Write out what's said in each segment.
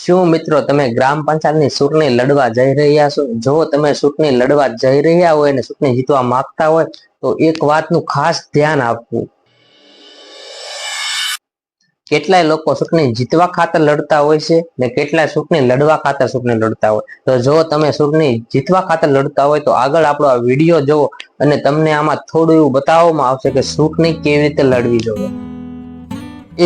શું મિત્રો તમે ગ્રામ પંચાયતની ચૂંટણી લડવા જઈ રહ્યા છો? જો તમે ચૂંટણી લડવા જઈ રહ્યા હોય અને ચૂંટણી જીતવા માંગતા હોય, તો એક વાતનું ખાસ ધ્યાન આપવું. કેટલાય લોકો ચૂંટણી જીતવા ખાતર લડતા હોય છે ને કેટલાય ચૂંટણી લડવા ખાતર ચૂંટણી લડતા હોય. તો જો તમે ચૂંટણી જીતવા ખાતર લડતા હોય, તો આગળ આપણો આ વીડિયો જોવો અને તમને આમાં થોડું એવું બતાવવામાં આવશે કે ચૂંટણી કેવી રીતે લડવી જોઈએ.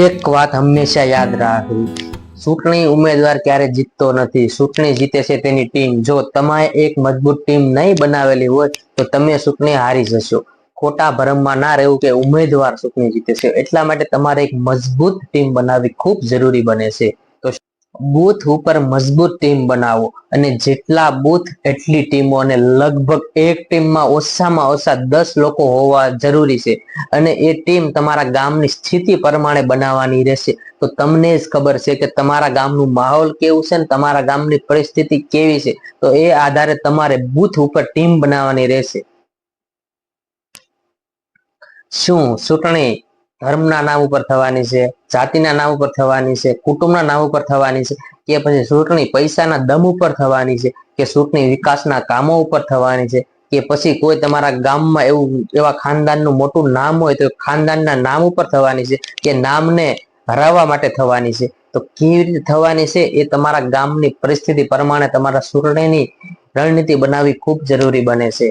એક વાત હંમેશા યાદ રાખવી. ચૂંટણી ઉમેદવાર ક્યારે જીતતો નથી? ચૂંટણી જીતે છે તેની ટીમ જો તમારે એક મજબૂત ટીમ નહીં બનાવેલી હોય, તો તમે ચૂંટણી હારી જશો. ખોટા ભરમમાં ના રહેવું કે ઉમેદવાર ચૂંટણી જીતે છે. એટલા માટે તમારે એક મજબૂત ટીમ બનાવવી ખૂબ જરૂરી બને છે. તો બૂથ ઉપર મજબૂત ટીમ બનાવો અને જેટલા બૂથ એટલી ટીમો અને લગભગ એક ટીમમાં ઓછામાં ઓછા દસ લોકો હોવા જરૂરી છે. અને એ ટીમ તમારા ગામની સ્થિતિ પ્રમાણે બનાવવાની રહેશે. તો તમને જ ખબર છે કે તમારા ગામનું માહોલ કેવું છે ને તમારા ગામની પરિસ્થિતિ કેવી છે? તો એ આધારે તમારે બુથ ઉપર ટીમ બનાવવાની રહેશે. શું ચૂંટણી ધર્મના નામ ઉપર થવાની છે, જાતિના નામ ઉપર થવાની છે, કુટુંબના નામ ઉપર થવાની છે કે પછી ચૂંટણી પૈસાના દમ ઉપર થવાની છે કે ચૂંટણી વિકાસના કામો ઉપર થવાની છે કે પછી કોઈ તમારા ગામમાં એવું એવા ખાનદાનનું મોટું નામ હોય તો ખાનદાનના નામ ઉપર થવાની છે કે નામને હરાવવા માટે થવાની છે. તો કેવી રીતે થવાની છે એ તમારા ગામની પરિસ્થિતિ પ્રમાણે તમારા ચૂંટણીની રણનીતિ બનાવવી ખૂબ જરૂરી બને છે.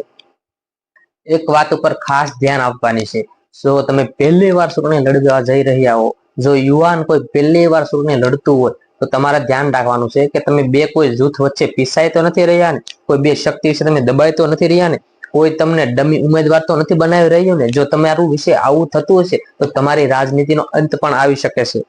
એક વાત ઉપર ખાસ ધ્યાન આપવાની છે. જો તમે પહેલી વાર ચૂંટણી લડવા જઈ રહ્યા હો, જો યુવાન કોઈ પહેલી વાર ચૂંટણી લડતું હોય, તો તમારે ધ્યાન રાખવાનું છે કે તમે બે કોઈ જૂથ વચ્ચે પીસાય તો નથી રહ્યા ને? કોઈ બે શક્તિ વિશે તમે દબાય તો નથી રહ્યા ને? કોઈ તમને ડમી ઉમેદવાર તો નથી બનાવી રહ્યું ને? જો તમારું વિશે આવું થતું હશે, તો તમારી રાજનીતિનો અંત પણ આવી શકે છે.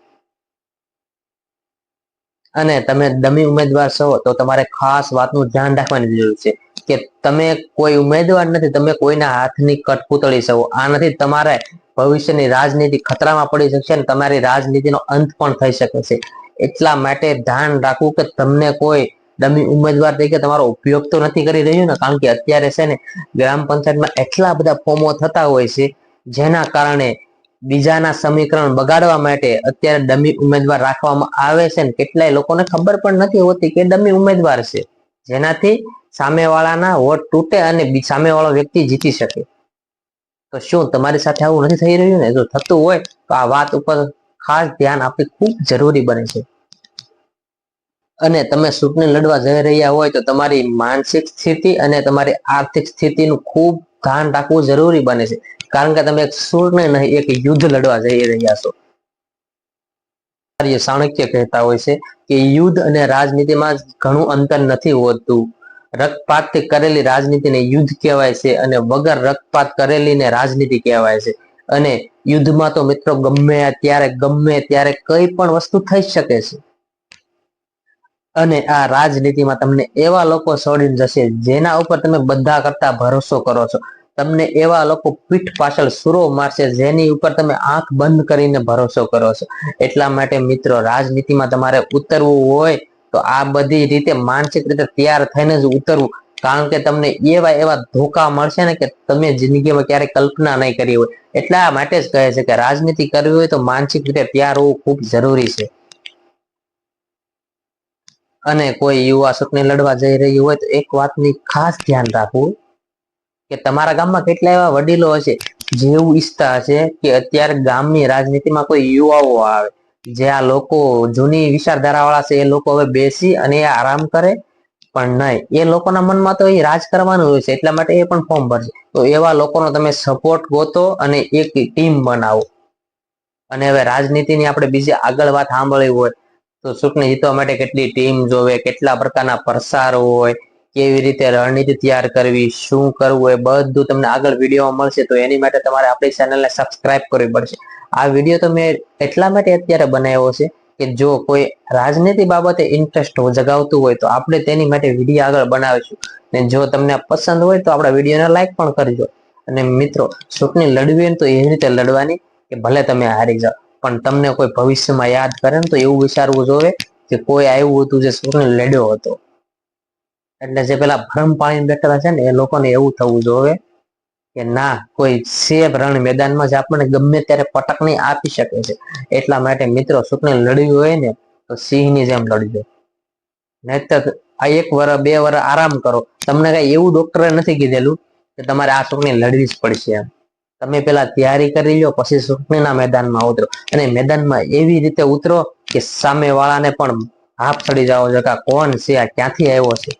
અને તમે ડમી ઉમેદવાર છો, તો તમારે ખાસ વાતનું ધ્યાન રાખવાની જરૂર છે કે તમે કોઈ ઉમેદવાર નથી, તમે કોઈના હાથની કઠપૂતળી છો. આનાથી નથી તમારે ભવિષ્યની રાજનીતિ ખતરામાં પડી શકશે અને તમારી રાજનીતિનો અંત પણ થઈ શકે છે. એટલા માટે ધ્યાન રાખવું કે તમને કોઈ ડમી ઉમેદવાર તરીકે તમારો ઉપયોગ તો નથી કરી રહ્યું ને, કારણ કે અત્યારે છે ને, ગ્રામ પંચાયતમાં એટલા બધા ફોર્મો થતા હોય છે, જેના કારણે બીજાના સમીકરણ બગાડવા માટે અત્યારે ડમી ઉમેદવાર રાખવામાં આવે છે ને, કેટલાય લોકોને ખબર પણ નથી હોતી કે ડમી ઉમેદવાર છે, જેનાથી સામેવાળાના વોટ તૂટે અને સામેવાળો વ્યક્તિ જીતી શકે. તો શું તમારી સાથે આવું નથી થઈ રહ્યું ને? જો થતું હોય તો આ વાત ઉપર ખાસ ધ્યાન આપવી ખૂબ જરૂરી બને છે. અને તમે ચૂંટણી લડવા જઈ રહ્યા હોય તો તમારી માનસિક સ્થિતિ અને તમારી આર્થિક સ્થિતિનું ખૂબ ધ્યાન રાખવું જરૂરી બને છે. કારણ કે તમે એક ચૂંટણી નહીં, એક યુદ્ધ લડવા જઈ રહ્યા છો. ચાણક્ય કહેતા હોય છે કે યુદ્ધ અને રાજનીતિમાં ઘણું અંતર નથી હોતું. રક્તપાતથી કરેલી રાજનીતિને યુદ્ધ કહેવાય છે અને વગર રક્તપાત કરેલીને રાજનીતિ કહેવાય છે. અને યુદ્ધમાં તો મિત્રો ગમે ત્યારે ગમે ત્યારે કઈ પણ વસ્તુ થઈ શકે છે. અને આ રાજનીતિમાં તમને એવા લોકો છોડીને જશે જેના ઉપર તમે બધા કરતા ભરોસો કરો છો. તમને એવા લોકો પીઠ પાછળ સુરો મારશે જેની ઉપર તમે આંખ બંધ કરીને ભરોસો કરો છો. એટલા માટે મિત્રો, રાજનીતિમાં તમારે ઉતરવું હોય તો આ બધી રીતે માનસિક રીતે તૈયાર થઈને જ ઉતરવું. કારણ કે તમને એવા એવા ધોકા મળશે ને કે તમે જિંદગીમાં ક્યારેય કલ્પના નહીં કરી હોય. એટલા માટે જ કહે છે કે રાજનીતિ કરવી હોય તો માનસિક રીતે તૈયાર હોવું ખૂબ જરૂરી છે. અને કોઈ યુવા સુખને લડવા જઈ રહ્યું હોય તો એક વાતની ખાસ ધ્યાન રાખવું કે તમારા ગામમાં કેટલા એવા વડીલો હશે જેવું ઈચ્છતા હશે કે અત્યારે ગામની રાજનીતિમાં કોઈ યુવાઓ આવે. જે આ લોકો જૂની વિચારધારા વાળા છે, એ લોકો હવે બેસી અને આરામ કરે, પણ નહીં. એ લોકોના મનમાં તો એ રાજ કરવાનું હોય છે, એટલા માટે એ પણ ફોર્મ ભરશે. તો એવા લોકોનો તમે સપોર્ટ ગોતો અને એક ટીમ બનાવો. અને હવે રાજનીતિની આપણે બીજી આગળ વાત સાંભળવી હોય તો સુખને જીતવા માટે કેટલી ટીમ જોવે, કેટલા પ્રકારના પ્રસાર હોય, કેવી રીતે રણનીતિ તૈયાર કરવી, શું કરવું એ બધું તમને આગળ વિડીયોમાં મળશે. તો એની માટે તમારે આપણી ચેનલને સબસ્ક્રાઇબ કરવી પડશે. આ વીડિયો તો મેં એટલા માટે અત્યારે બનાવ્યો છે કે જો કોઈ રાજનીતિ બાબતે ઇન્ટરેસ્ટ જગાવતું હોય તો આપણે તેની માટે વીડિયો આગળ બનાવીશું. ને જો તમને પસંદ હોય તો આપણા વિડીયોને લાઈક પણ કરજો. અને મિત્રો, ચૂંટણી લડવી તો એવી રીતે લડવાની કે ભલે તમે હારી જાઓ. પણ તમને કોઈ ભવિષ્યમાં યાદ કરે ને તો એવું વિચારવું જોવે કે કોઈ આવ્યું હતું જે સૂર્ય લડ્યો હતો. એટલે જે પેલા ભરમ પાણી બેઠેલા છે ને એ લોકોને એવું થવું જોવે કે ના, કોઈ સેબ રણ મેદાનમાં જ આપણને ગમે ત્યારે પટકણી આપી શકે છે. એટલા માટે મિત્રો ચૂંટણી લડ્યું હોય ને તો સિંહની જેમ લડજો. નહીતર આ એક વર, બે વર આરામ કરો. તમને કઈ એવું ડોક્ટરે નથી કીધેલું કે તમારે આ ચૂંટણી લડવી જ પડશે એમ. તમે પેલા તૈયારી કરી લો, પછી ચૂંટણીના મેદાનમાં ઉતરો. અને મેદાનમાં એવી રીતે ઉતરો કે સામે વાળાને પણ હાફ ચડી જાઓ છો કોણ છે ક્યાંથી આવ્યો છે?